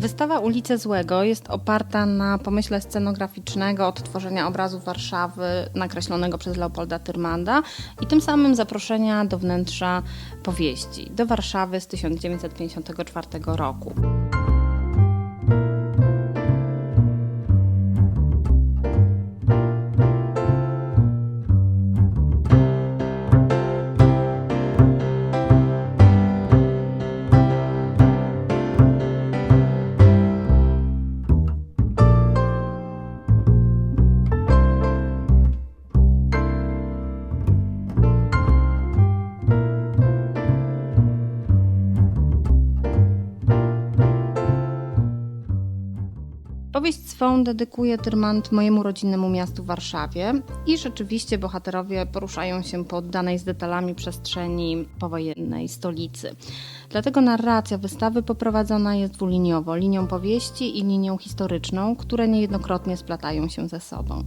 Wystawa Ulice Złego jest oparta na pomyśle scenograficznego odtworzenia obrazu Warszawy nakreślonego przez Leopolda Tyrmanda i tym samym zaproszenia do wnętrza powieści, do Warszawy z 1954 roku. Powieść swą dedykuje Tyrmand mojemu rodzinnemu miastu Warszawie i rzeczywiście bohaterowie poruszają się po oddanej z detalami przestrzeni powojennej stolicy. Dlatego narracja wystawy poprowadzona jest dwuliniowo, linią powieści i linią historyczną, które niejednokrotnie splatają się ze sobą.